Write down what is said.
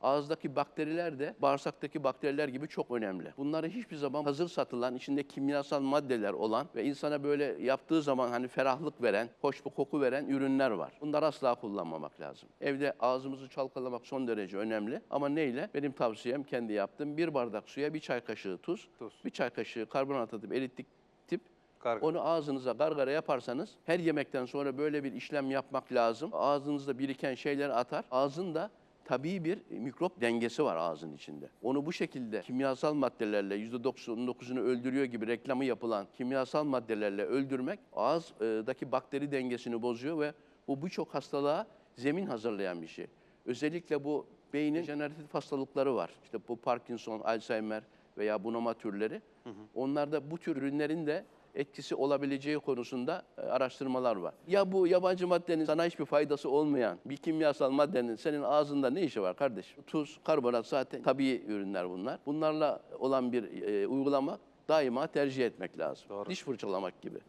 ağızdaki bakteriler de bağırsaktaki bakteriler gibi çok önemli. Bunları hiçbir zaman hazır satılan, içinde kimyasal maddeler olan ve insana böyle yaptığı zaman hani ferahlık veren, hoş bir koku veren ürünler var. Bunları asla kullanmamak lazım. Evde ağzımızı çalkalamak son derece önemli ama neyle? Benim tavsiyem kendi yaptığım bir bardak suya bir çay kaşığı tuz, Tuz. bir çay kaşığı karbonat atıp erittik tip Gargara. onu ağzınıza gargara yaparsanız her yemekten sonra böyle bir işlem yapmak lazım. Ağzınızda biriken şeyleri atar. Ağzın da tabii bir mikrop dengesi var ağzın içinde. Onu bu şekilde kimyasal maddelerle %99'unu öldürüyor gibi reklamı yapılan kimyasal maddelerle öldürmek ağızdaki bakteri dengesini bozuyor ve bu birçok hastalığa zemin hazırlayan bir şey. Özellikle bu beynin jeneratif hastalıkları var. İşte bu Parkinson, Alzheimer veya bunama türleri. Onlarda bu tür ürünlerin de etkisi olabileceği konusunda e, araştırmalar var. Ya bu yabancı maddenin sana hiçbir faydası olmayan bir kimyasal maddenin senin ağzında ne işi var kardeşim? Tuz, karbonat zaten tabii ürünler bunlar. Bunlarla olan bir e, uygulama daima tercih etmek lazım. Doğru. Diş fırçalamak gibi.